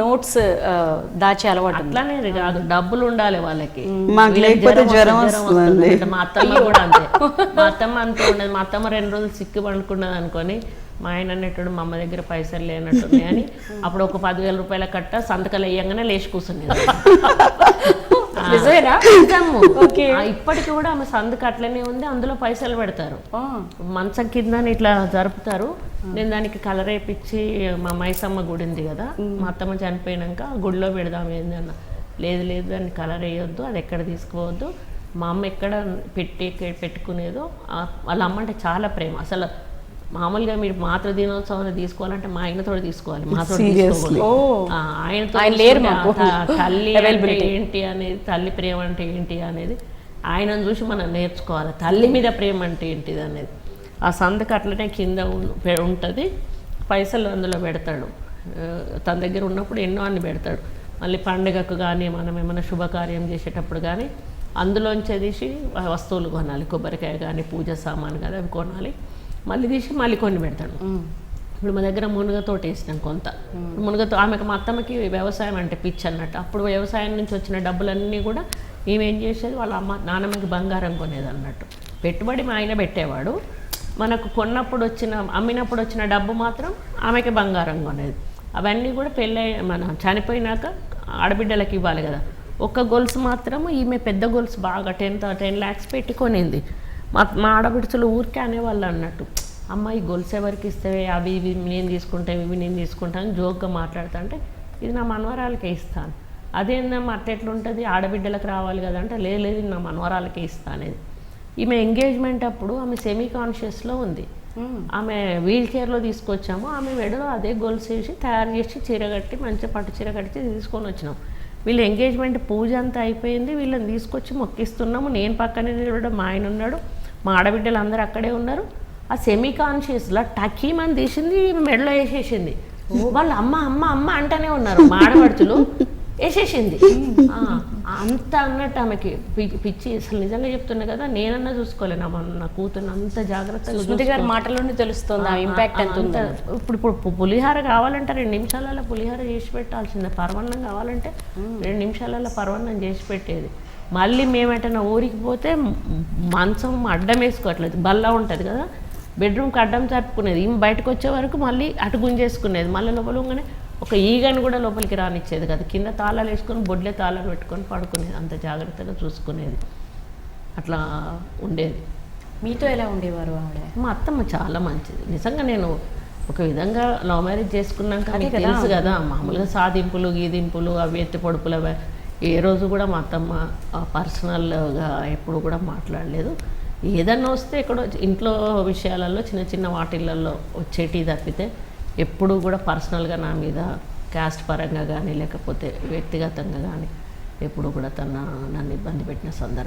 Notes దాచే అలవాటు. అట్లానే కాదు డబ్బులు ఉండాలి వాళ్ళకి. లేకపోతే జ్వరం వస్తుందండి. మా అత్తమ్మ కూడా అంతే. మా అత్తమ్మ అంతే ఉండదు. మా అత్తమ్మ రెండు రోజులు సిక్కు పండుకున్నది అనుకొని మా ఆయన అన్నట్టు మా అమ్మ దగ్గర పైసలు లేనట్టున్నాయి అని అప్పుడు ఒక పదివేల రూపాయల కట్ట సంతకాలు వేయంగానే లేచి కూర్చునేది. ఆ, నిజమేనా? నిజము. ఇప్పటికి కూడా ఆమె సందుకు అట్లనే ఉంది. అందులో పైసలు పెడతారు. మంచం కింద ఇట్లా జరుపుతారు. నేను దానికి కలర్ వేయించి మా మైసమ్మ గుడి ఉంది కదా మా అత్తమ్మ చనిపోయినాక గుడిలో పెడదాం ఏంది అన్న. లేదు లేదు దాన్ని కలర్ వేయొద్దు అది ఎక్కడ తీసుకోవద్దు. మా అమ్మ ఎక్కడ పెట్టి పెట్టుకునేదో వాళ్ళ అమ్మ అంటే చాలా ప్రేమ. అసలు మామూలుగా మీరు మాతృ దినోత్సవం తీసుకోవాలంటే మా ఆయనతో తీసుకోవాలి మాతో. ఆయనతో తల్లి అంటే. ఏంటి అనేది తల్లి ప్రేమ అంటే ఏంటి అనేది ఆయనను చూసి మనం నేర్చుకోవాలి. తల్లి మీద ప్రేమ అంటే ఏంటిది అనేది. ఆ సందుకు అట్లనే కింద ఉంటుంది పైసలు అందులో పెడతాడు. తన దగ్గర ఉన్నప్పుడు ఎన్నో అన్ని పెడతాడు. మళ్ళీ పండుగకు కానీ మనం ఏమైనా శుభకార్యం చేసేటప్పుడు కానీ అందులోంచే తీసి వస్తువులు కొనాలి. కొబ్బరికాయ కానీ పూజ సామాన్ కానీ అవి కొనాలి. మళ్ళీ తీసి మళ్ళీ కొన్ని పెడతాడు. ఇప్పుడు మా దగ్గర మునగ తోట వేసినాం కొంత. మునగతో ఆమెకు మా అత్తమ్మకి వ్యవసాయం అంటే పిచ్చి అన్నట్టు. అప్పుడు వ్యవసాయం నుంచి వచ్చిన డబ్బులన్నీ కూడా ఈమె ఏం చేసేది? వాళ్ళ అమ్మ నాన్నమ్మకి బంగారం కొనేది అన్నట్టు. పెట్టుబడి మా ఆయన పెట్టేవాడు. మనకు కొన్నప్పుడు వచ్చిన అమ్మినప్పుడు వచ్చిన డబ్బు మాత్రం ఆమెకి బంగారం కొనేది. అవన్నీ కూడా పెళ్ళై మన చనిపోయినాక ఆడబిడ్డలకి ఇవ్వాలి కదా. ఒక్క గొలుసు మాత్రం ఈమె పెద్ద గొలుసు. బాగా టెన్ టెన్ ల్యాక్స్ పెట్టి కొనింది. మా మా ఆడబిడ్చలు ఊరికే అనేవాళ్ళు అన్నట్టు. అమ్మ ఈ గొలుసు ఎవరికి ఇస్తే అవి ఇవి నేను తీసుకుంటా ఇవి నేను తీసుకుంటాను జోక్గా మాట్లాడతా అంటే ఇది నా మనవరాలకే ఇస్తాను. అదేందమ్మా అట్ట ఎట్లుంటుంది? ఆడబిడ్డలకు రావాలి కదా అంటే లేదు లేదు నా మనవరాలకే ఇస్తా అనేది. ఈమె ఎంగేజ్మెంట్ అప్పుడు ఆమె సెమీ కాన్షియస్లో ఉంది ఆమె వీల్ చైర్లో తీసుకొచ్చాము. ఆమె మెడలో అదే గొలుసు వేసి తయారు చేసి చీర కట్టి మంచి పట్టు చీర కట్టి తీసుకొని వచ్చినాం. వీళ్ళ ఎంగేజ్మెంట్ పూజ అంతా అయిపోయింది. వీళ్ళని తీసుకొచ్చి మొక్కిస్తున్నాము. నేను పక్కనే నిలబడడం మా ఆయన ఉన్నాడు. మా ఆడబిడ్డలు అందరూ అక్కడే ఉన్నారు. ఆ సెమీ కాన్షియస్లో టకీమని తీసింది మెడలో వేసేసింది. వాళ్ళు అమ్మ అమ్మ అమ్మ అంటూనే ఉన్నారు మా ఆడపడుచులు. వేసేసింది. అంత అన్నట్టు ఆమెకి పిచ్చి అసలు నిజంగా చెప్తున్నా కదా నేనన్నా చూసుకోలేను. నా నా కూతురు అంత జాగ్రత్తగా సుమతి గారి మాటల్లోనే తెలుస్తుంది ఆ ఇంపాక్ట్ ఎంత అంత ఉందో ఇప్పుడు ఇప్పుడు పులిహార కావాలంటే రెండు నిమిషాలలో పులిహార చేసి పెట్టాల్సిందే. పరవన్నం కావాలంటే రెండు నిమిషాలలో పరవన్నం చేసి పెట్టేది. మళ్ళీ మేమెటన్నా ఊరికి పోతే మంచం అడ్డం వేసుకోవట్లేదు. బల్ల ఉంటుంది కదా బెడ్రూమ్కి అడ్డం జరుపుకునేది ఈమె బయటకు వచ్చే వరకు మళ్ళీ అటు గుంజేసుకునేది. మళ్ళీ లోపల ఉండగానే ఒక ఈగను కూడా లోపలికి రానిచ్చేది కదా. కింద తాళాలు వేసుకొని బొడ్లే తాళాలు పెట్టుకొని పడుకునేది అంత జాగ్రత్తగా చూసుకునేది. అట్లా ఉండేది. మీతో ఎలా ఉండేవారు ఆవిడ? మా అత్తమ్మ చాలా మంచిది. నిజంగా నేను ఒక విధంగా లవ్ మ్యారేజ్ చేసుకున్నాక మీకు. తెలుసు కదా మామూలుగా సాధింపులు గీదింపులు అవి ఎత్తి పొడుపులు అవి. ఏ రోజు కూడా మా అత్తమ్మ పర్సనల్గా ఎప్పుడు కూడా మాట్లాడలేదు. ఏదన్నా వస్తే ఎక్కడో ఇంట్లో విషయాలలో చిన్న చిన్న వాటిలలో వచ్చేటి తప్పితే ఎప్పుడూ కూడా పర్సనల్గా నా మీద క్యాస్ట్ పరంగా కానీ లేకపోతే వ్యక్తిగతంగా కానీ ఎప్పుడు కూడా తన నన్ను ఇబ్బంది పెట్టిన సందర్భం